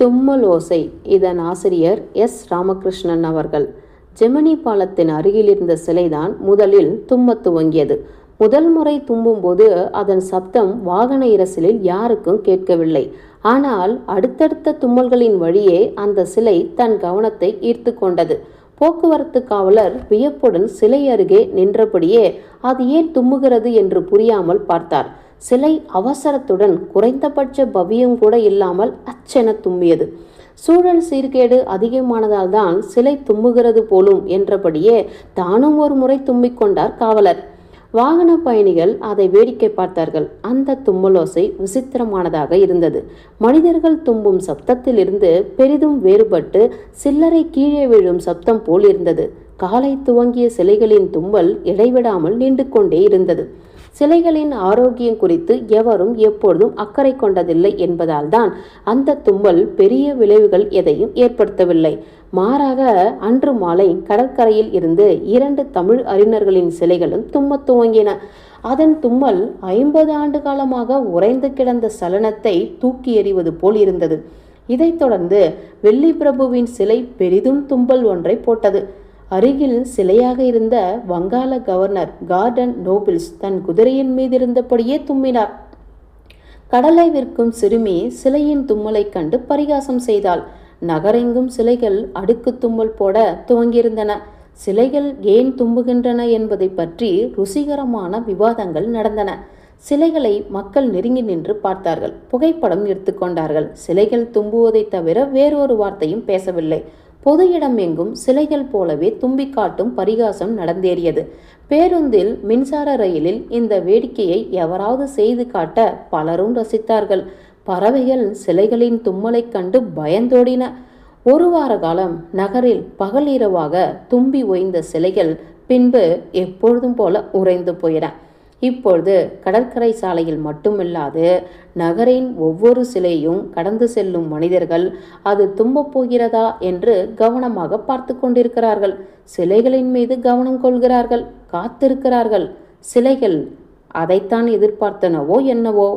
தும்மல் ஓசை. இதன் ஆசிரியர் எஸ். ராமகிருஷ்ணன் அவர்கள். ஜெமினி பாலத்தின் அருகில் இருந்த சிலைதான் முதலில் தும்மத் துவங்கியது. முதல் முறை தும்பும்போது அதன் சப்தம் வாகன இரசலில் யாருக்கும் கேட்கவில்லை. ஆனால் அடுத்தடுத்த தும்மல்களின் வழியே அந்த சிலை தன் கவனத்தை ஈர்த்து கொண்டது. போக்குவரத்து காவலர் வியப்புடன் சிலை அருகே நின்றபடியே அது ஏன் தும்முகிறது என்று புரியாமல் பார்த்தார். சிலை அவசரத்துடன் குறைந்தபட்ச பவியம் கூட இல்லாமல் அச்சென தும்மியது. சூழல் சீர்கேடு அதிகமானதால் தான் சிலை தும்முகிறது போலும் என்றபடியே தானும் ஒரு முறை தும்மிக் கொண்டார் காவலர். வாகன பயணிகள் அதை வேடிக்கை பார்த்தார்கள். அந்த தும்மலோசை விசித்திரமானதாக இருந்தது. மனிதர்கள் தும்பும் சப்தத்திலிருந்து பெரிதும் வேறுபட்டு சில்லறை கீழே விழும் சப்தம் போல் இருந்தது. காலை துவங்கிய சிலைகளின் தும்பல் இடைவிடாமல் நீண்டு கொண்டே இருந்தது. சிலைகளின் ஆரோக்கியம் குறித்து எவரும் எப்பொழுதும் அக்கறை கொண்டதில்லை என்பதால் தான் அந்த தும்மல் பெரிய விளைவுகள் எதையும் ஏற்படுத்தவில்லை. மாறாக அன்று மாலை கடற்கரையில் இருந்து இரண்டு தமிழ் அறிஞர்களின் சிலைகளும் தும்மத் துவங்கின. அதன் தும்மல் ஐம்பது ஆண்டு காலமாக உறைந்து கிடந்த சலனத்தை தூக்கி எறிவது போல் இருந்தது. இதைத் தொடர்ந்து வெள்ளி பிரபுவின் சிலை பெரிதும் தும்பல் ஒன்றை போட்டது. அருகில் சிலையாக இருந்த வங்காள கவர்னர் கார்டன் நோபிள்ஸ் தன் குதிரையின் மீது இருந்தபடியே தும்மினார் கடலை விற்கும் சிறுமி சிலையின் தும்மலைக் கண்டு பரிகாசம் செய்தாள். நகரெங்கும் சிலைகள் அடுக்கு தும்மல் போட துவங்கியிருந்தன. சிலைகள் ஏன் தும்புகின்றன என்பதை பற்றி ருசிகரமான விவாதங்கள் நடந்தன. சிலைகளை மக்கள் நெருங்கி நின்று பார்த்தார்கள். புகைப்படம் எடுத்துக்கொண்டார்கள் சிலைகள் தும்புவதை தவிர வேறொரு வார்த்தையும் பேசவில்லை. பொது இடம் எங்கும் சிலைகள் போலவே தும்பி காட்டும் பரிகாசம் நடந்தேறியது. பேருந்தில் மின்சார ரயிலில் இந்த வேடிக்கையை எவராவது செய்து காட்ட பலரும் ரசித்தார்கள். பறவைகள் சிலைகளின் தும்மலைக் கண்டு பயந்தோடின. ஒரு வார காலம் நகரில் பகல் இரவாக தும்பி ஓய்ந்த சிலைகள் பின்பு எப்பொழுதும் போல உறைந்து போயின. இப்பொழுது கடற்கரை சாலையில் மட்டுமில்லாது நகரின் ஒவ்வொரு சிலையும் கடந்து செல்லும் மனிதர்கள் அது தும்பப் போகிறதா என்று கவனமாக பார்த்து கொண்டிருக்கிறார்கள். சிலைகளின் மீது கவனம் கொள்கிறார்கள் காத்திருக்கிறார்கள். சிலைகள் அதைத்தான் எதிர்பார்த்தனவோ என்னவோ?